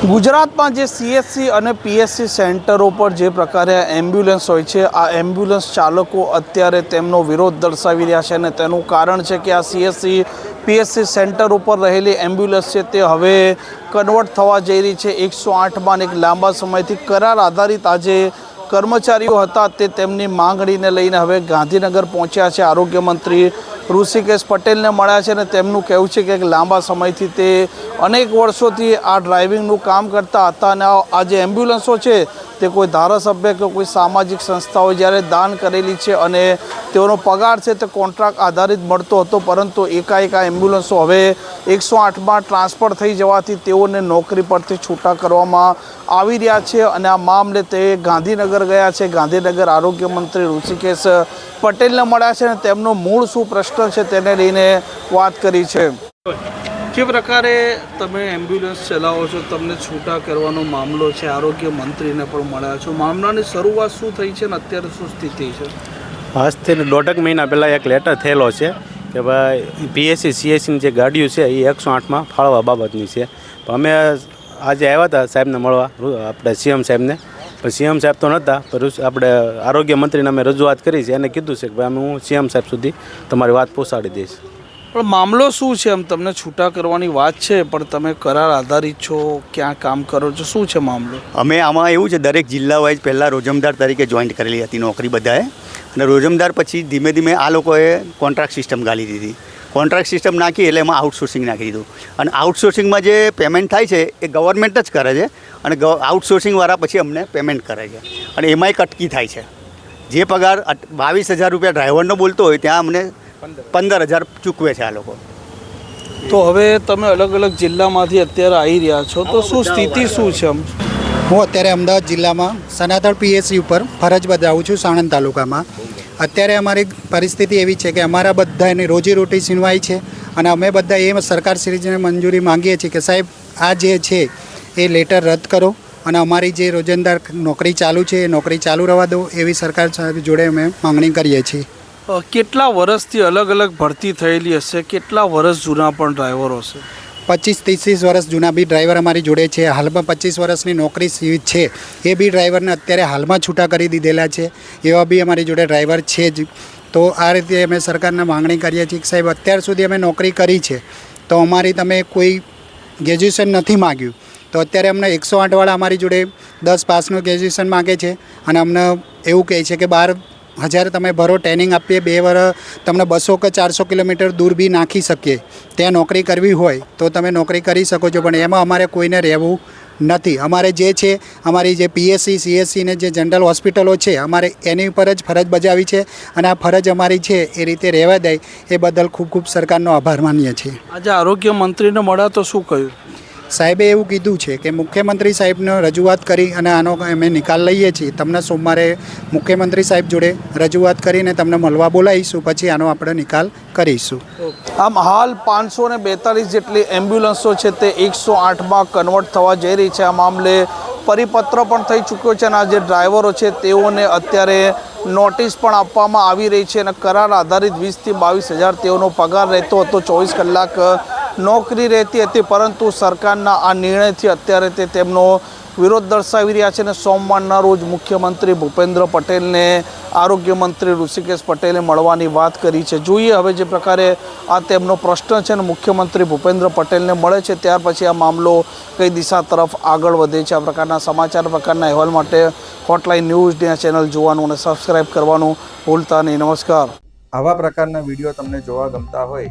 ગુજરાતમાં જે સીએસસી અને પીએસસી સેન્ટરો પર જે પ્રકારે એમ્બ્યુલન્સ હોય છે, આ એમ્બ્યુલન્સ ચાલકો અત્યારે તેમનો વિરોધ દર્શાવી રહ્યા છે અને તેનું કારણ છે કે આ સીએસસી પીએસસી સેન્ટર ઉપર રહેલી એમ્બ્યુલન્સ છે તે હવે કન્વર્ટ થવા જઈ રહી છે. એકસો આઠમાં એક લાંબા સમયથી કરાર આધારિત આજે કર્મચારીઓ હતા તે તેમની માંગણીને લઈને હવે ગાંધીનગર પહોંચ્યા છે. આરોગ્ય મંત્રી ઋષિકેશ પટેલને મળ્યા છે અને તેમનું કહેવું છે કે લાંબા સમયથી તે અનેક વર્ષોથી આ ડ્રાઇવિંગનું કામ કરતા હતા અને આ જે એમ્બ્યુલન્સો છે તે કોઈ ધારાસભ્ય કે કોઈ સામાજિક સંસ્થાઓ જ્યારે દાન કરેલી છે અને તેઓનો પગાર છે તે કોન્ટ્રાક્ટ આધારિત મળતો હતો, પરંતુ એકાએક આ એમ્બ્યુલન્સો હવે એકસો આઠમાં ટ્રાન્સફર થઈ જવાથી તેઓને નોકરી પરથી છૂટા કરવામાં આવી રહ્યા છે અને આ મામલે તે ગાંધીનગર ગયા છે. ગાંધીનગર આરોગ્ય મંત્રી ઋષિકેશ પટેલને મળ્યા છે અને તેમનો મૂળ શું પ્રશ્ન છે તેને લઈને વાત કરી છે. જે પ્રકારે તમે એમ્બ્યુલન્સ ચલાવો છો? તમને છૂટા કરવાનો મામલો છે. આરોગ્ય મંત્રીને પણ મળ્યા છો. મામલાની શરૂઆત શું થઈ છે ને અત્યારે શું સ્થિતિ છે? આજથી દોઢક મહિના પહેલાં એક લેટર થયેલો છે કે ભાઈ પીએસસી સીએસસીની જે ગાડીઓ છે એ એકસો આઠમાં ફાળવા બાબતની છે. પણ અમે આજે આવ્યા હતા સાહેબને મળવા આપણે સીએમ સાહેબને. પણ સીએમ સાહેબ તો નહોતા પણ આપણે આરોગ્ય મંત્રીને અમે રજૂઆત કરી છે એને કીધું છે કે ભાઈ અમે હું સીએમ સાહેબ સુધી તમારી વાત પહોંચાડી દઈશ. પણ મામલો શું છે? એમ તમને છૂટા કરવાની વાત છે પણ તમે કરાર આધારિત છો ક્યાં કામ કરો છો શું છે મામલો? અમે આમાં એવું છે દરેક જિલ્લા વાઇઝ પહેલાં રોજમદાર તરીકે જોઈન્ટ કરેલી હતી નોકરી બધાએ. અને રોજમદાર પછી ધીમે ધીમે આ લોકોએ કોન્ટ્રાક્ટ સિસ્ટમ ગાલી દીધી. કોન્ટ્રાક્ટ સિસ્ટમ નાખી એટલે એમાં આઉટસોર્સિંગ નાખી દીધું. અને આઉટસોર્સિંગમાં જે પેમેન્ટ થાય છે એ ગવર્મેન્ટ જ કરે છે. અને આઉટસોર્સિંગવાળા પછી અમને પેમેન્ટ કરે છે. અને એમાંય કટકી થાય છે. જે પગાર બાવીસ હજાર રૂપિયા ડ્રાઈવરનો બોલતો હોય ત્યાં અમને પંદર હજાર ચૂકવે છે આ લોકો. તો હવે તમે અલગ અલગ જિલ્લામાંથી અત્યારે આવી રહ્યા છો તો શું સ્થિતિ શું છે એમ હું અત્યારે અમદાવાદ જિલ્લામાં સનાતન પીએસસી ઉપર ફરજ બજાવું છું સાણંદ તાલુકામાં. અત્યારે અમારી પરિસ્થિતિ એવી છે કે અમારા બધાની રોજીરોટી છીનવાઈ છે અને અમે બધા એ સરકારશ્રીને મંજૂરી માંગીએ છીએ કે સાહેબ, આ જે છે એ લેટર રદ કરો અને અમારી જે રોજંદાર નોકરી ચાલુ છે એ નોકરી ચાલુ રહેવા દો એવી સરકાર જોડે અમે માંગણી કરીએ છીએ. કેટલા વર્ષથી અલગ અલગ ભરતી થયેલી હશે? કેટલા વર્ષ જૂના પણ ડ્રાઈવરો હશે પચીસ ત્રીસ વર્ષ જૂના બી ડ્રાઈવર અમારી જોડે છે. હાલમાં પચીસ વર્ષની નોકરી છે. એ બી ડ્રાઈવરને અત્યારે હાલમાં છૂટા કરી દીધેલા છે. એવા બી અમારી જોડે ડ્રાઈવર છે જ. તો આ રીતે અમે સરકારને માંગણી કરીએ છીએ કે સાહેબ, અત્યાર સુધી અમે નોકરી કરી છે. તો અમારી તમે કોઈ ગ્રેજ્યુએશન નથી માગ્યું. તો અત્યારે અમને એકસો આઠવાળા અમારી જોડે દસ પાસનું ગ્રેજ્યુએશન માગે છે. અને અમને એવું કહે છે કે બાર હજાર તમે ભરો ટ્રેનિંગ આપીએ બે વર્ષ તમને બસો કે ચારસો કિલોમીટર દૂર બી નાખી શકીએ. ત્યાં નોકરી કરવી હોય તો તમે નોકરી કરી શકો છો, પણ એમાં અમારે કોઈને રહેવું નથી. અમારે જે છે, અમારી જે પીએસસી સીએસસી ને જે જનરલ હોસ્પિટલો છે, અમારે એની ઉપર જ ફરજ બજાવી છે અને આ ફરજ અમારી છે, એ રીતે રહેવા દે. એ બદલ ખૂબ ખૂબ સરકારનો આભાર માનીએ છીએ. આજે આરોગ્ય મંત્રીને મળ્યા તો શું કહ્યું? સાહેબે એવું કીધું છે કે મુખ્યમંત્રી સાહેબને રજૂઆત કરી અને આનો અમે નિકાલ લઈએ છીએ. તમને સોમવારે મુખ્યમંત્રી સાહેબ જોડે રજૂઆત કરીને તમને મળવા બોલાવીશું, પછી આનો આપણે નિકાલ કરીશું. આમ હાલ પાંચસો ને બેતાલીસ જેટલી એમ્બ્યુલન્સો છે તે એકસો આઠમાં કન્વર્ટ થવા જઈ રહી છે. આ મામલે પરિપત્ર પણ થઈ ચૂક્યો છે અને આ જે ડ્રાઈવરો છે તેઓને અત્યારે નોટિસ પણ આપવામાં આવી રહી છે અને કરાર આધારિત વીસથી બાવીસ હજાર તેઓનો પગાર રહેતો હતો. ચોવીસ કલાક નોકરી રહેતી હતી, પરંતુ સરકારના આ નિર્ણયથી અત્યારે તે તેમનો વિરોધ દર્શાવી રહ્યા છે અને સોમવારના રોજ મુખ્યમંત્રી ભૂપેન્દ્ર પટેલને આરોગ્ય મંત્રી ઋષિકેશ પટેલે મળવાની વાત કરી છે. જોઈએ હવે જે પ્રકારે આ તેમનો પ્રશ્ન છે અને મુખ્યમંત્રી ભૂપેન્દ્ર પટેલને મળે છે, ત્યાર પછી આ મામલો કઈ દિશા તરફ આગળ વધે છે. આ પ્રકારના સમાચાર પ્રકારના અહેવાલ માટે હોટલાઇન ન્યૂઝની આ ચેનલ જોવાનું અને સબસ્ક્રાઈબ કરવાનું ભૂલતા નહીં. નમસ્કાર. આવા પ્રકારના વીડિયો તમને જોવા ગમતા હોય